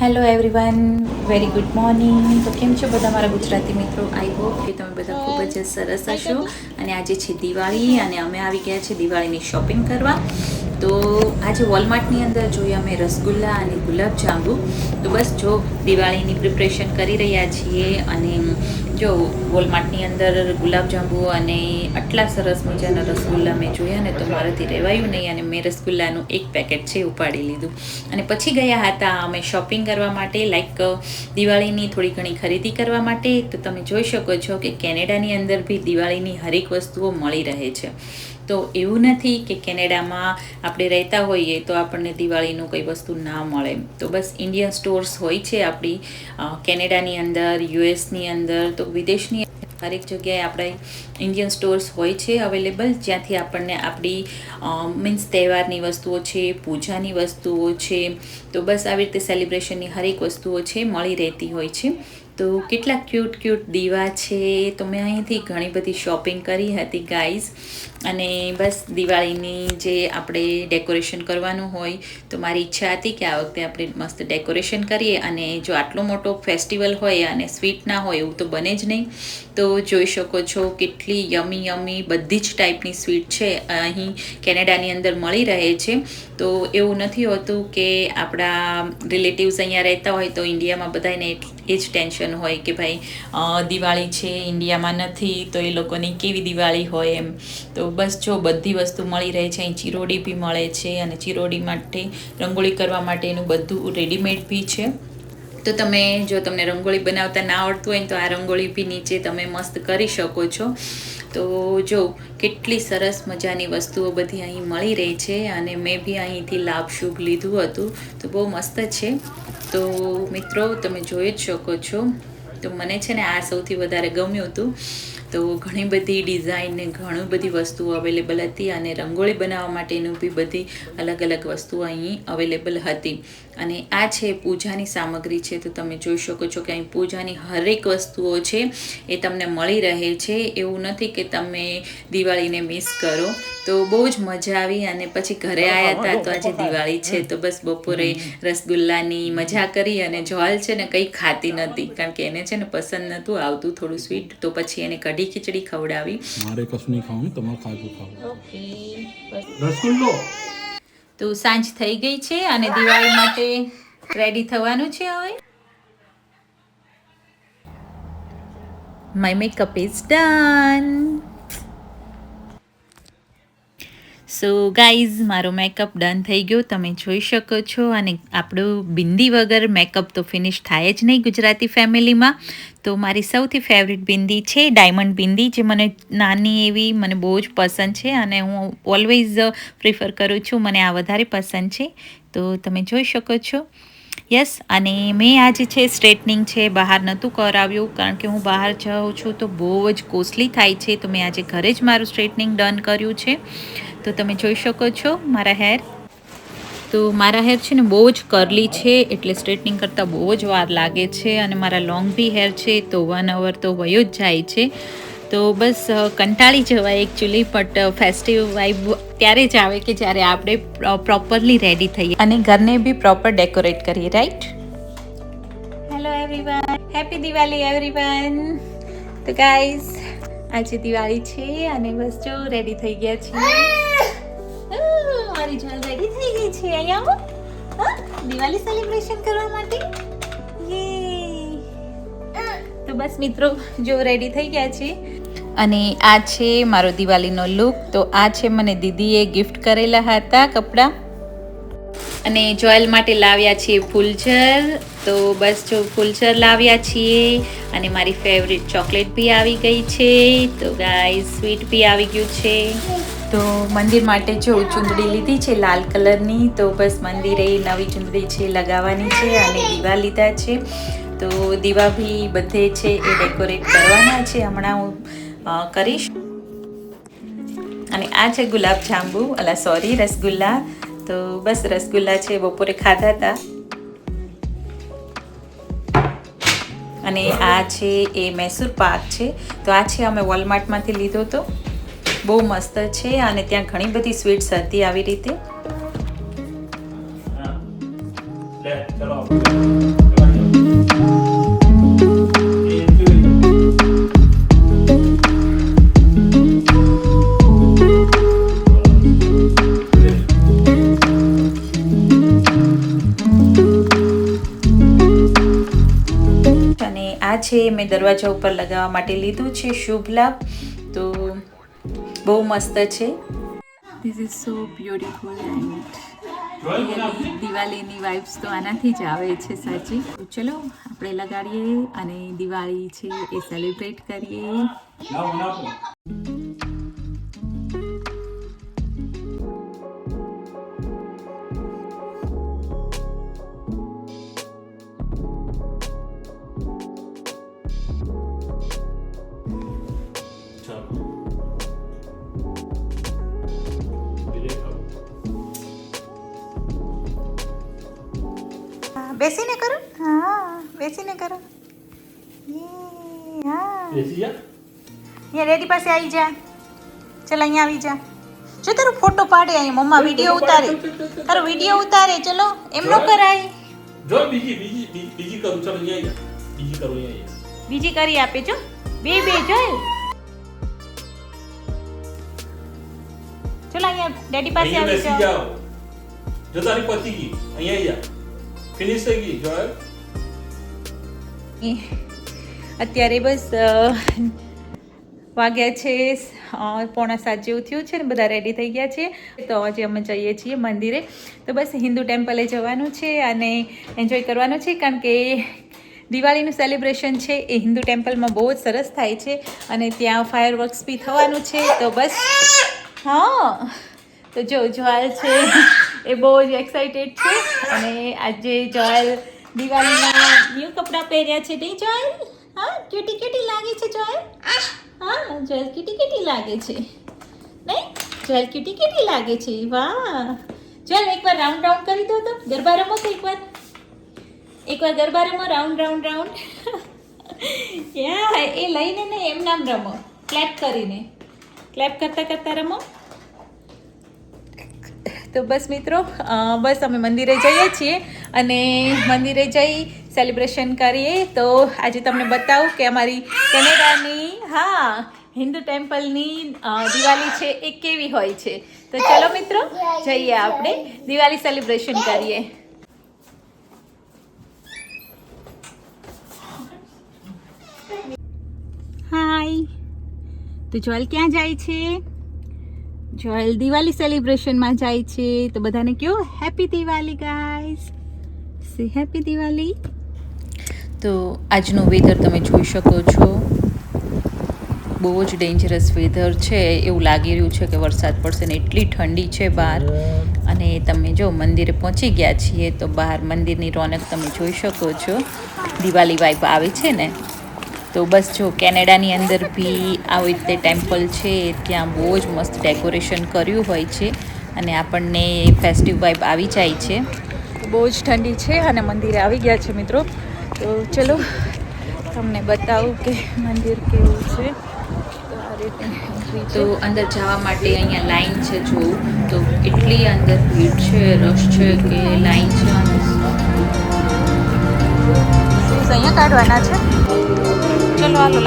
Hello everyone very good morning તો કેમ છો બધા મારા ગુજરાતી મિત્રો? આઈ હોપ કે તમે બધા ખૂબ જ સરસ હશો. અને આજે છે દિવાળી અને અમે આવી ગયા છે દિવાળીની શોપિંગ કરવા. તો આજે વોલમાર્ટની અંદર જોઈએ અમે રસગુલ્લા અને ગુલાબજાંબુ. તો બસ જો દિવાળીની પ્રિપરેશન કરી રહ્યા છીએ અને જો, વોલમાર્ટની અંદર ગુલાબજાંબુ અને આટલા સરસ મજાના રસગુલ્લા મેં જોયા ને, તો મારાથી રહેવાયું નહીં અને મેં રસગુલ્લાનું એક પેકેટ છે ઉપાડી લીધું. અને પછી ગયા હતા અમે શોપિંગ કરવા માટે, લાઈક, દિવાળીની થોડી ઘણી ખરીદી કરવા માટે. તો તમે જોઈ શકો છો કે કેનેડાની અંદર બી દિવાળીની હરેક વસ્તુઓ મળી રહે છે. તો એવું નથી કે કેનેડામાં આપણે રહેતા હોઈએ તો આપણને દિવાળીનું કંઈ વસ્તુ ના મળે. તો બસ ઇન્ડિયન સ્ટોર્સ હોય છે આપણી કેનેડાની અંદર, યુએસની અંદર, તો વિદેશની હરેક જગ્યાએ આપણે ઇન્ડિયન સ્ટોર્સ હોય છે અવેલેબલ, જ્યાંથી આપણને આપણી મીન્સ તહેવારની વસ્તુઓ છે, પૂજાની વસ્તુઓ છે, તો બસ આવી રીતે સેલિબ્રેશનની હરેક વસ્તુઓ છે, મળી રહેતી હોય છે. તો કેટલા ક્યુટ ક્યુટ દીવા છે તો મેં અહીંથી ઘણી બધી શોપિંગ કરી હતી ગાઈઝ. અને બસ દિવાળીની જે આપણે ડેકોરેશન કરવાનું હોય તો મારી ઈચ્છા હતી કે આ વખતે આપણે મસ્ત ડેકોરેશન કરીએ અને જો આટલો મોટો ફેસ્ટિવલ હોય અને સ્વીટ ના હોય એવું તો બને જ નહીં. તો જોઈ શકો છો કેટલી યમી યમી બધી જ ટાઈપની સ્વીટ છે અહીં કેનેડાની અંદર મળી રહે છે. તો એવું નથી હોતું કે આપણા રિલેટિવ્સ અહીંયા રહેતા હોય તો ઇન્ડિયામાં બધાને એ જ ટેન્શન હોય કે ભાઈ દિવાળી છે, ઇન્ડિયામાં નથી, તો એ લોકોની કેવી દિવાળી હોય એમ. તો બસ જો બધી વસ્તુ મળી રહે છે, અહીં ચિરોડી બી મળે છે અને ચીરોડી માટે, રંગોળી કરવા માટેનું બધું રેડીમેડ બી છે. તો તમે જો તમને રંગોળી બનાવતા ના આવડતું હોય તો આ રંગોળી બી નીચે તમે મસ્ત કરી શકો છો. તો જો કેટલી સરસ મજાની વસ્તુઓ બધી અહીં મળી રહી છે અને મેં બી અહીંથી લાભ શુભ લીધું હતું. તો બહુ મસ્ત છે. તો મિત્રો, તમે જોઈ જ શકો છો. તો મને છે ને આ સૌથી વધારે ગમ્યું હતું. તો ઘણી બધી ડિઝાઇન ને ઘણી બધી વસ્તુઓ અવેલેબલ હતી અને રંગોળી બનાવવા માટેનું બી બધી અલગ અલગ વસ્તુઓ અહીં અવેલેબલ હતી. અને આ છે પૂજાની સામગ્રી છે તો તમે જોઈ શકો છો કે અહીં પૂજાની હરેક વસ્તુઓ છે એ તમને મળી રહે છે. એવું નથી કે તમે દિવાળીને મિસ કરો. તો બહુ જ મજા આવી અને પછી ઘરે આવ્યા હતા તો આજે દિવાળી છે તો બસ બપોરે રસગુલ્લાની મજા કરી અને જોલ છે ને કંઈ ખાતી નથી કારણ કે એને છે ને પસંદ નહોતું આવતું થોડું સ્વીટ તો પછી એને કઢી ખીચડી ખવડાવી. મારે કશું નહીં ખાવું તમારે ખાજું ખાવું ઓકે રસગુલ્લો? તો સાંજ થઈ ગઈ છે અને દિવાળી માટે રેડી થવાનું છે હવે. My makeup is done so guys મારો મેકઅપ ડન થઈ ગયો. તમે જોઈ શકો છો. અને આપણું બિંદી વગર મેકઅપ તો ફિનિશ થાય જ નહીં ગુજરાતી ફેમિલીમાં તો મારી સૌથી ફેવરિટ બિંદી છે ડાયમંડ બિંદી, જે મને નાની એવી મને બહુ જ પસંદ છે અને હું ઓલવેઝ પ્રિફર કરું છું. મને આ વધારે પસંદ છે. તો તમે જોઈ શકો છો. યસ અને મેં આજે છે સ્ટ્રેટનિંગ છે. બહાર નહોતું કરાવ્યું કારણ કે હું બહાર જાઉં છું તો બહુ જ કોસ્ટલી થાય છે. તો મેં આજે ઘરે જ મારું સ્ટ્રેટનિંગ ડન કર્યું છે. તો તમે જોઈ શકો છો મારા હેર. તો મારા હેર છે ને બહુ જ કરલી છે, એટલે સ્ટ્રેટનિંગ કરતાં બહુ જ વાર લાગે છે અને મારા લોંગ બી હેર છે, તો વન અવર તો વયો જ જાય છે. તો બસ કંટાળી જવાય એકચ્યુઅલી બટ ફેસ્ટિવ વાઇબ ત્યારે જ આવે કે જ્યારે આપણે પ્રોપરલી રેડી થઈએ. અને ઘરને બી પ્રોપર ડેકોરેટ કરીએ right hello everyone happy Diwali everyone તો ગાઈઝ આજે દિવાળી છે અને બસ જો રેડી થઈ ગયા છીએ. મારી જાન રેડી થઈ ગઈ છે અહીંયા? દિવાળી સેલિબ્રેશન કરવા માટે. તો બસ મિત્રો, જો રેડી થઈ ગયા છે અને આ છે મારો દિવાળીનો લુક તો આ છે મને દીદીએ ગિફ્ટ કરેલા હતા કપડાં. અને જોયલ માટે લાવ્યા છીએ ફૂલઝર. તો બસ જો ફૂલઝર લાવ્યા છીએ. અને મારી ફેવરિટ ચોકલેટ બી આવી ગઈ છે. તો ગાય સ્વીટ બી આવી ગયું છે. તો મંદિર માટે જો ચુંદડી લીધી છે લાલ કલરની, તો બસ મંદિરે નવી ચુંદડી છે લગાવવાની છે અને દીવા લીધા છે. તો દીવા બી બધે છે એ ડેકોરેટ કરવાના છે, હમણાં હું કરીશ. અને આ છે ગુલાબ જાંબુ. અલા સોરી રસગુલ્લા. તો બસ રસગુલ્લા છે, બપોરે ખાધા હતા અને આ છે એ મૈસૂર પાક છે. તો આ છે અમે વોલમાર્ટમાંથી લીધો તો. બહુ મસ્ત છે અને ત્યાં ઘણી બધી સ્વીટ્સ હતી આવી રીતે. છે મેં દરવાજા ઉપર લગાવવા માટે લીધું છે શુભ લાભ. તો બહુ મસ્ત છે. This is so beautiful and દિવાળીની વાઇબ્સ તો આનાથી જ આવે છે સાચી. ચલો, આપણે લગાડીએ અને દિવાળી છે એ સેલિબ્રેટ કરીએ. બેસીને કરો હા બેસીને કરો યે, હા બેસી જા અહીંયા રેડી પાસે આવી જા ચલ અહીંયા આવી જા જો તારો ફોટો પાડે અહીંયા મમ્મા વીડિયો ઉતારે તારો વીડિયો ઉતારે ચલો એમ ન કરાય જો બીજી બીજી બી- બીજી કરું ચલો અહીંયા આવી જા બીજી કરું અહીંયા આવી જા. બીજી કરી આપે જો બે બે જોય ચલો અહીંયા ડેડી પાસે અહીંયા આવી બેસી જાઓ જાઓ જો તારી પતી ગઈ અહીંયા આવી જા ફિનિશ જોયલ અત્યારે બસ વાગ્યા છે પોણા સાત જેવું થયું છે ને, બધા રેડી થઈ ગયા છે. તો આજે અમે જઈએ છીએ મંદિરે. તો બસ હિન્દુ ટેમ્પલે જવાનું છે અને એન્જોય કરવાનું છે, કારણ કે દિવાળીનું સેલિબ્રેશન છે, એ હિન્દુ ટેમ્પલમાં બહુ જ સરસ થાય છે અને ત્યાં ફાયરવર્ક્સ બી થવાનું છે. તો બસ, હા, તો જો જોયલ છે. એ બહુ જ એક્સાઇટેડ છે. અને આજે જોયલ દિવાળીમાં ન્યૂ કપડાં પહેર્યા છે નહીં જોયલ? હા કેટી કેટી લાગે છે જોયલ? હા જોયલ કેટી કેટી લાગે છે? નહીં? જોયલ કેટી કેટી લાગે છે? વાહ. જોયલ એકવાર રાઉન્ડ રાઉન્ડ કરી દો તો. ગરબા રમો તો એકવાર. એકવાર ગરબા રમો રાઉન્ડ રાઉન્ડ રાઉન્ડ યા એ લઈને ને એમ નામ રમો. ક્લેપ કરીને. ક્લેપ કરતાં કરતાં રમો. તો બસ મિત્રો બસ અમે મંદિરે જઈએ છીએ અને મંદિરે જઈ સેલિબ્રેશન કરીએ. તો આજે તમને બતાવું કે અમારી કેનેડાની, હા, હિન્દુ ટેમ્પલની દિવાળી છે એ કેવી હોય છે. તો ચલો મિત્રો, જઈએ આપણે. દિવાળી સેલિબ્રેશન કરીએ. હાય તો જોલ ક્યાં જાય છે? જોયલ દિવાળી સેલિબ્રેશનમાં જાય છે, તો બધાને કયો હેપી દિવાળી ગાઈસ સી હેપી દિવાળી તો આજનું વેધર તમે જોઈ શકો છો. બહુ જ ડેન્જરસ વેધર છે. એવું લાગી રહ્યું છે કે વરસાદ પડશે ને એટલી ઠંડી છે બહાર. અને તમે જો મંદિરે પહોંચી ગયા છીએ, તો બહાર મંદિરની રોનક તમે જોઈ શકો છો. દિવાળી વાઇબ આવે છે ને? તો બસ જો કેનેડાની અંદર બી આવી રીતે ટેમ્પલ છે ત્યાં બહુ જ મસ્ત ડેકોરેશન કર્યું હોય છે અને આપણને ફેસ્ટિવ વાઇબ આવી જાય છે. બહુ જ ઠંડી છે અને મંદિરે આવી ગયા છે મિત્રો. તો ચલો તમને બતાવું કે મંદિર કેવું છે. તો અંદર જવા માટે અહીંયા લાઈન છે જો તો એટલી અંદર ભીડ છે રશ છે કે લાઈન છે અહીંયા કાઢવાના છે? ચલો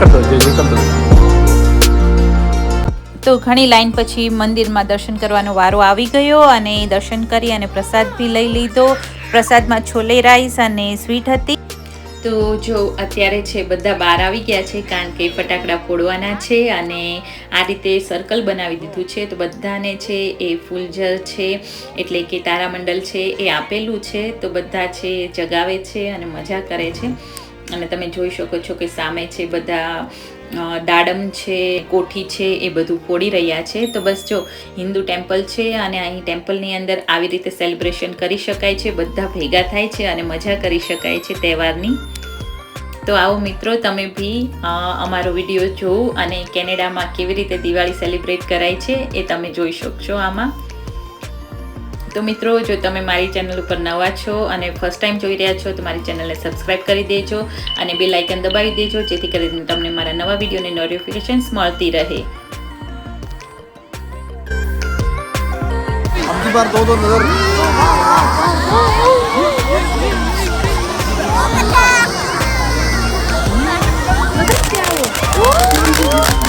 કરતો તો ઘણી લાઈન પછી મંદિરમાં દર્શન કરવાનો વારો આવી ગયો અને દર્શન કરી અને પ્રસાદ બી લઈ લીધો. પ્રસાદમાં છોલે રાઈસ અને સ્વીટ હતી. તો જો અત્યારે છે બધા બહાર આવી ગયા છે કારણ કે ફટાકડા ફોડવાના છે અને આ રીતે સર્કલ બનાવી દીધું છે, તો બધાને છે એ ફૂલઝર છે, એટલે કે તારામંડળ છે એ આપેલું છે, તો બધા છે જગાવે છે અને મજા કરે છે. અને તમે જોઈ શકો છો કે સામે છે બધા દાડમ છે, કોઠી છે, એ બધું ફોડી રહ્યા છે. તો બસ જો, હિન્દુ ટેમ્પલ છે અને અહીં ટેમ્પલની અંદર આવી રીતે સેલિબ્રેશન કરી શકાય છે, બધા ભેગા થાય છે અને મજા કરી શકાય છે તહેવારની. તો આવો મિત્રો, તમે બી અમારો વીડિયો જોવું અને કેનેડામાં કેવી રીતે દિવાળી સેલિબ્રેટ કરાય છે એ તમે જોઈ શકશો આમાં. તો મિત્રો જો તમે મારી ચેનલ ઉપર નવા છો અને ફર્સ્ટ ટાઈમ જોઈ રહ્યા છો તો મારી ચેનલને સબસ્ક્રાઈબ કરી દેજો અને બે લાઇકન દબાવી દેજો જેથી કરીને તમને મારા નવા વિડીયોની નોટિફિકેશન્સ મળતી રહે. Oh,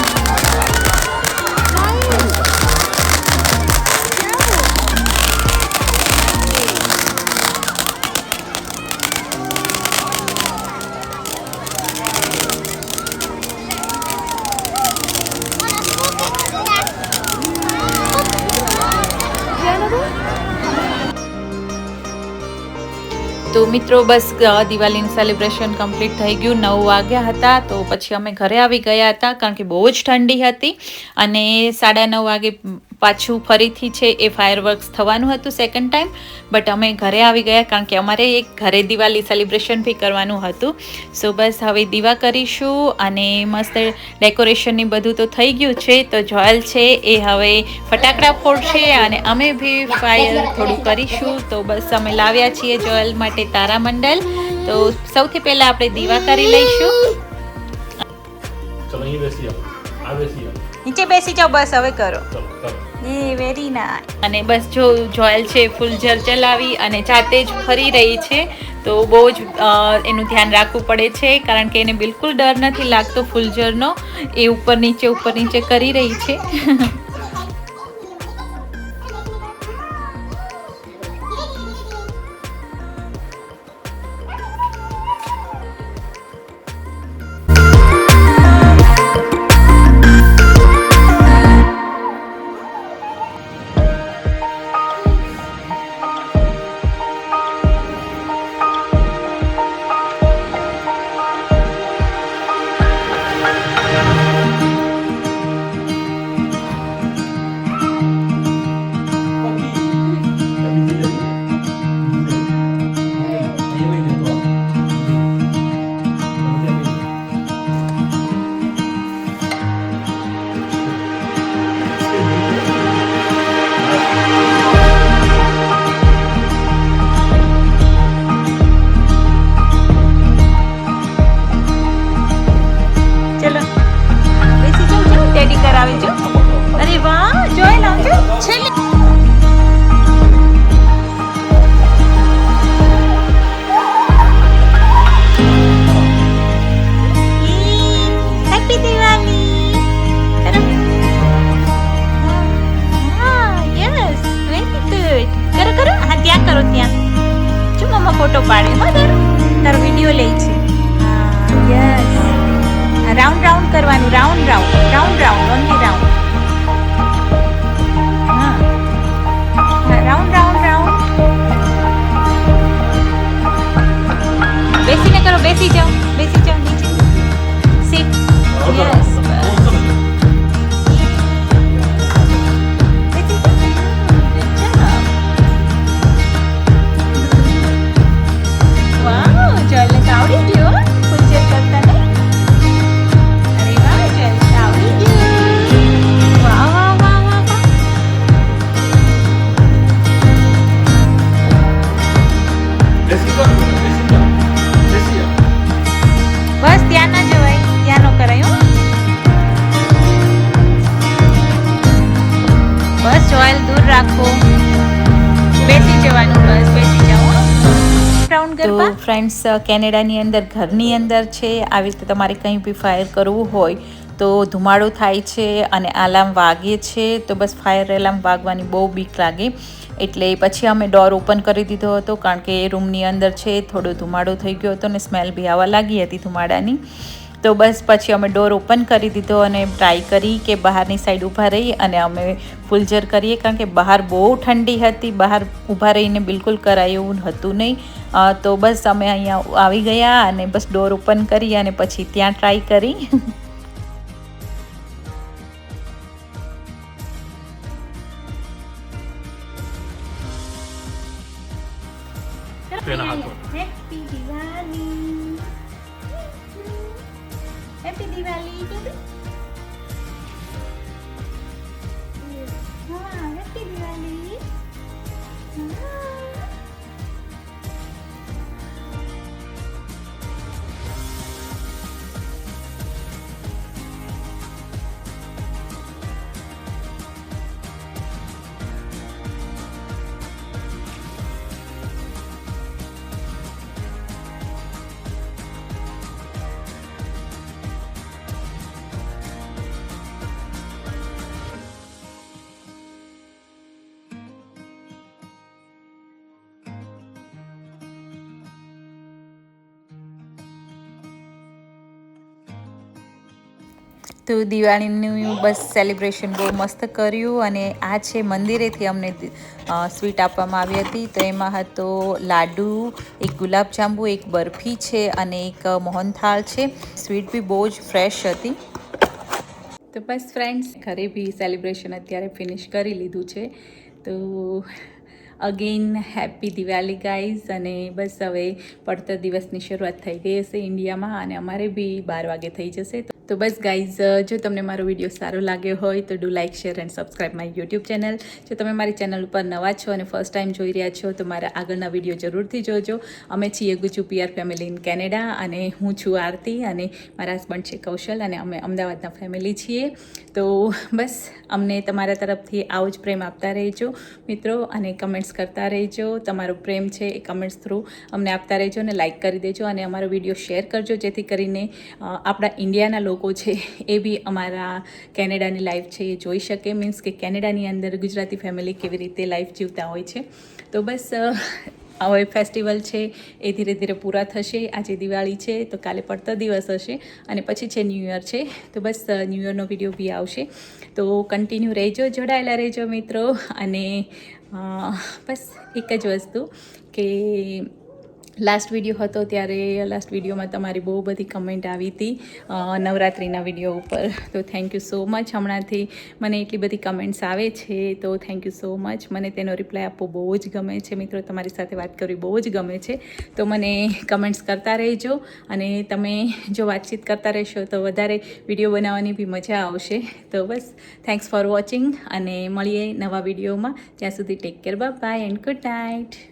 મિત્રો, બસ દિવાળીનું સેલિબ્રેશન કમ્પ્લીટ થઈ ગયું. નવ વાગ્યા હતા, તો પછી અમે ઘરે આવી ગયા હતા, કારણ કે બહુ જ ઠંડી હતી. અને સાડા નવ વાગે પાછું ફરીથી છે એ ફાયરવર્ક્સ થવાનું હતું સેકન્ડ ટાઈમ બટ અમે ઘરે આવી ગયા કારણ કે અમારે એક ઘરે દિવાળી સેલિબ્રેશન બી કરવાનું હતું. સો બસ હવે દીવા કરીશું અને મસ્ત ડેકોરેશનની બધું તો થઈ ગયું છે તો જોયલ છે એ હવે ફટાકડા ફોડશે અને અમે બી ફાયર થોડું કરીશું. તો બસ અમે લાવ્યા છીએ જોયલ માટે તારામંડલ તો સૌથી પહેલાં આપણે દીવા કરી લઈશું. નીચે બેસી જાઓ બસ હવે કરો. ચલો ચલો એ વેરી નાઇસ અને બસ જો જોયલ છે ફૂલઝર ચલાવી અને જાતે જ ફરી રહી છે, તો બહુ જ એનું ધ્યાન રાખવું પડે છે, કારણ કે એને બિલકુલ ડર નથી લાગતો ફૂલઝરનો એ ઉપર નીચે ઉપર નીચે કરી રહી છે. બેસી ત્યાં ના જવાય. ત્યાં નો કરાય બસ જોયલ દૂર રાખો. બેસી જવાનું બસ બેસી તો ફ્રેન્ડ્સ કેનેડાની અંદર ઘરની અંદર છે આવી રીતે તમારે કંઈ બી ફાયર કરવું હોય તો ધુમાડો થાય છે અને આલાર્મ વાગે છે તો બસ ફાયર એલાર્મ વાગવાની બહુ બીક લાગે. એટલે પછી અમે ડોર ઓપન કરી દીધો હતો, કારણ કે રૂમની અંદર છે, થોડો ધુમાડો થઈ ગયો હતો ને સ્મેલ બી આવવા લાગી હતી ધુમાડાની. તો બસ પછી અમે ડોર ઓપન કરી દીધો અને ટ્રાય કરી કે બહારની સાઈડ ઊભા રહી અને અમે ફુલઝર કરીએ, કારણ કે બહાર બહુ ઠંડી હતી, બહાર ઊભા રહીને બિલકુલ કરાય એવું હતું નહીં. તો બસ અમે અહીંયા આવી ગયા અને બસ ડોર ઓપન કરી અને પછી ત્યાં ટ્રાય કરી. હેપી દિવાળી બેબી તો દિવાળીનું બસ સેલિબ્રેશન બહુ મસ્ત કર્યું અને આ છે મંદિરેથી અમને સ્વીટ આપવામાં આવી હતી. તો એમાં હતો લાડુ, એક ગુલાબજાંબુ, એક બરફી છે અને એક મોહનથાળ છે. સ્વીટ બી બહુ જ ફ્રેશ હતી. તો બસ ફ્રેન્ડ્સ ઘરે બી સેલિબ્રેશન અત્યારે ફિનિશ કરી લીધું છે. તો અગેન હેપી દિવાળી ગાઈઝ અને બસ હવે પડતર દિવસની શરૂઆત થઈ ગઈ હશે ઇન્ડિયામાં અને અમારે બી બાર વાગે થઈ જશે. તો બસ ગાઈઝ જો તમને મારો વીડિયો સારો લાગ્યો હોય તો do like share and subscribe my YouTube channel જો તમે મારી ચેનલ ઉપર નવા છો અને ફર્સ્ટ ટાઈમ જોઈ રહ્યા છો તો મારા આગળના વીડિયો જરૂરથી જોજો. અમે છીએ Gujju PR family in Canada અને હું છું આરતી અને મારા હસબન્ડ છે કૌશલ અને અમે અમદાવાદના ફેમિલી છીએ. તો બસ, અમને તમારા તરફથી આવો જ પ્રેમ આપતા રહેજો. મિત્રો, અને કમેન્ટ્સ કરતા રહેજો. તમારો પ્રેમ છે એ કમેન્ટ્સ થ્રુ અમને આપતા રહેજો અને લાઇક કરી દેજો અને અમારો વીડિયો શેર કરજો જેથી કરીને આપણા ઇન્ડિયાના લોકો છે એ બી અમારા કેનેડાની લાઈફ છે એ જોઈ શકે. મીન્સ કે કેનેડાની અંદર ગુજરાતી ફેમિલી કેવી રીતે લાઈફ જીવતા હોય છે. તો બસ હવે ફેસ્ટિવલ છે, એ ધીરે ધીરે પૂરા થશે. આજે દિવાળી છે, તો કાલે પડતો દિવસ હશે અને પછી છે ન્યૂ યર છે. તો બસ ન્યૂ યરનો વીડિયો બી આવશે. તો કન્ટિન્યુ રહેજો, જોડાયેલા રહેજો મિત્રો. અને બસ એક જ વસ્તુ કે લાસ્ટ વીડિયો હતો ત્યારે લાસ્ટ વિડીયોમાં તમારી બહુ બધી કમેન્ટ આવી હતી નવરાત્રિના વીડિયો ઉપર. તો થેન્ક યુ સો મચ હમણાંથી મને એટલી બધી કમેન્ટ્સ આવે છે, તો થેન્ક યુ સો મચ મને તેનો રિપ્લાય આપવો બહુ જ ગમે છે. મિત્રો, તમારી સાથે વાત કરવી બહુ જ ગમે છે. તો મને કમેન્ટ્સ કરતા રહેજો અને તમે જો વાતચીત કરતા રહેશો, તો વધારે વીડિયો બનાવવાની બી મજા આવશે. તો બસ થેન્ક્સ ફોર વોચિંગ અને મળીએ નવા વિડીયોમાં ત્યાં સુધી take care bye and good night